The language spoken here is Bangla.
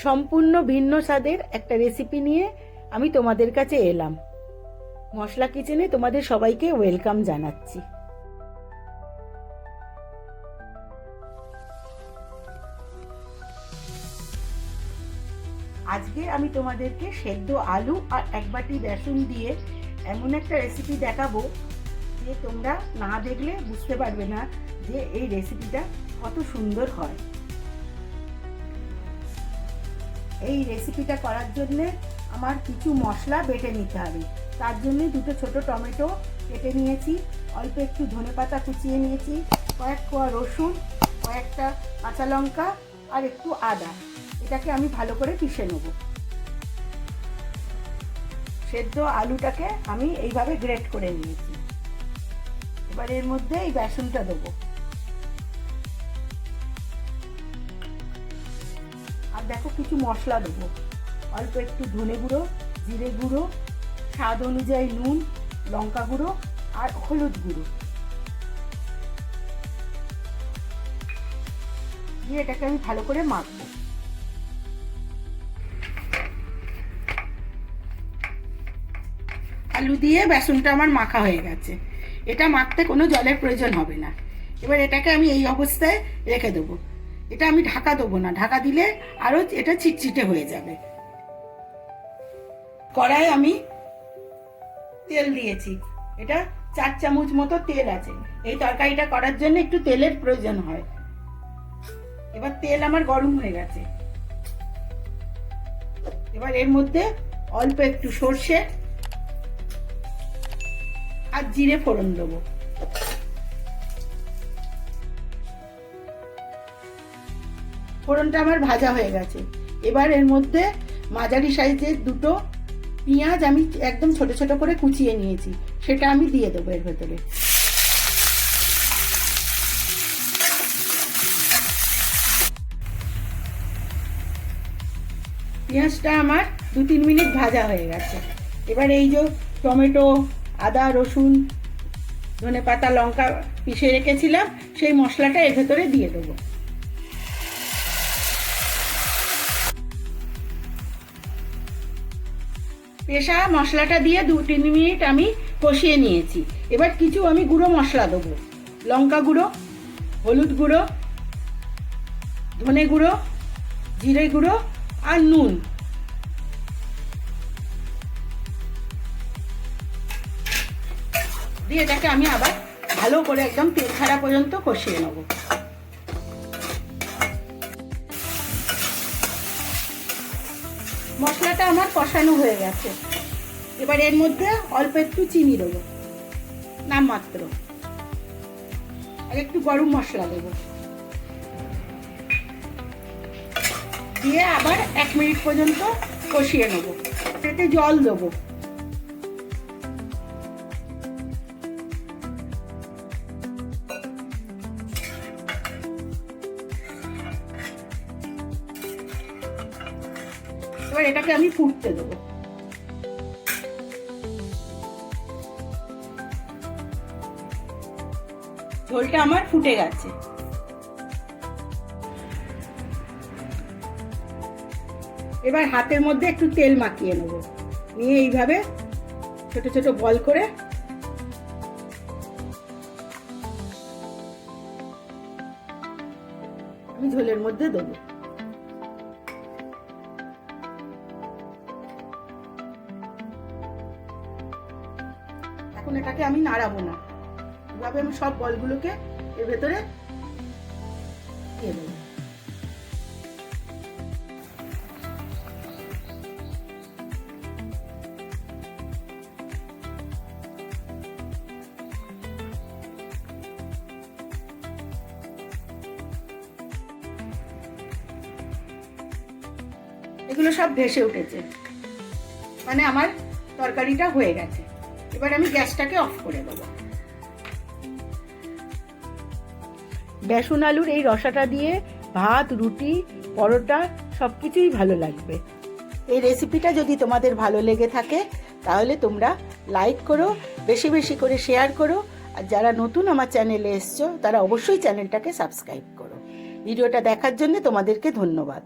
সম্পূর্ণ ভিন্ন স্বাদের একটা রেসিপি নিয়ে আমি তোমাদের কাছে এলাম। মশলা কিচেনে তোমাদের সবাইকে ওয়েলকাম জানাচ্ছি। আজকে আমি তোমাদেরকে সেদ্ধ আলু আর এক বাটি বেসন দিয়ে এমন একটা রেসিপি দেখাবো যে তোমরা না দেখলে বুঝতে পারবে না যে এই রেসিপিটা কত সুন্দর হয়। এই রেসিপিটা করার জন্যে আমার কিছু মশলা বেটে নিতে হবে। তার জন্য দুটো ছোট টমেটো কেটে নিয়েছি, অল্প একটু ধনে পাতা কুচিয়ে নিয়েছি, কয়েক কোয়া রসুন, কয়েকটা কাঁচা লঙ্কা আর একটু আদা। এটাকে আমি ভালো করে পিষে নেব। সেদ্ধ আলুটাকে আমি এইভাবে গ্রেট করে নিয়েছি। এবার এর মধ্যে এই বেসনটা দেবো। দেখো কিছু মশলা দেবো। অল্প একটু ধনে গুঁড়ো, জিরে গুঁড়ো, স্বাদ অনুযায়ী নুন, লঙ্কা গুঁড়ো আর হলুদ গুঁড়ো। দিয়ে এটাকে আমি ভালো করে মাখবো। আলু দিয়ে বেসনটা আমার মাখা হয়ে গেছে। এটা মাখতে কোনো জলের প্রয়োজন হবে না। এবার এটাকে আমি এই অবস্থায় রেখে দেবো। এটা আমি ঢাকা দেবো না। ঢাকা দিলে আরও এটা চিটচিটে হয়ে যাবে। কড়াই আমি তেল দিয়েছি। এটা চার চামচ মতো তেল আছে। এই তরকারিটা করার জন্য একটু তেলের প্রয়োজন হয়। এবার তেল আমার গরম হয়ে গেছে। এবার এর মধ্যে অল্প একটু সর্ষে আর জিরে ফোড়ন দেবো। ফোড়নটা আমার ভাজা হয়ে গেছে। এবার এর মধ্যে মাঝারি সাইজের দুটো পেঁয়াজ আমি একদম ছোট ছোট করে কুচিয়ে নিয়েছি। সেটা আমি দিয়ে দেবো এর ভেতরে। পেঁয়াজটা আমার দু তিন মিনিট ভাজা হয়ে গেছে। এবার এই যে টমেটো, আদা, রসুন ধনে পাতা লঙ্কা পিষে রেখেছিলাম, সেই মশলাটা এর ভেতরে দিয়ে দেবো। পেশা মশলাটা দিয়ে দু তিন মিনিট আমি কষিয়ে নিয়েছি। এবার কিছু আমি গুঁড়ো মশলা দেবো। লঙ্কা গুঁড়ো, হলুদ গুঁড়ো, ধনে গুঁড়ো, জিরে গুঁড়ো আর নুন। দিয়ে এটাকে আমি আবার ভালো করে একদম তেল ছাড়া পর্যন্ত কষিয়ে নেব। মশলাটা আমার কষানো হয়ে গেছে। এবার এর মধ্যে অল্প একটু চিনি দেবো, নামমাত্র। আর একটু গরম মশলা দেবো। দিয়ে আবার এক মিনিট পর্যন্ত কষিয়ে নেব। এতে জল দেবো। এবার এটাকে আমি ফুটতে দেবো। ঝোলটা আমার ফুটে গেছে। এবার হাতের মধ্যে একটু তেল মাখিয়ে নেব। নিয়ে এইভাবে ছোট ছোট বল করে আমি ঝোলের মধ্যে দেবো। এটাকে আমি নাড়াবো না। এভাবে আমি সব বলগুলোকে এর ভেতরে এগুলো সব ভেসে উঠেছে। মানে আমার তরকারিটা হয়ে গেছে। এবার আমি গ্যাসটাকে অফ করে দেবো। বেসন, আলুর এই রসাটা দিয়ে ভাত, রুটি, পরোটা সব কিছুই ভালো লাগবে। এই রেসিপিটা যদি তোমাদের ভালো লেগে থাকে, তাহলে তোমরা লাইক করো, বেশি বেশি করে শেয়ার করো, আর যারা নতুন আমার চ্যানেলে এসছো, তারা অবশ্যই চ্যানেলটাকে সাবস্ক্রাইব করো। ভিডিওটা দেখার জন্য তোমাদেরকে ধন্যবাদ।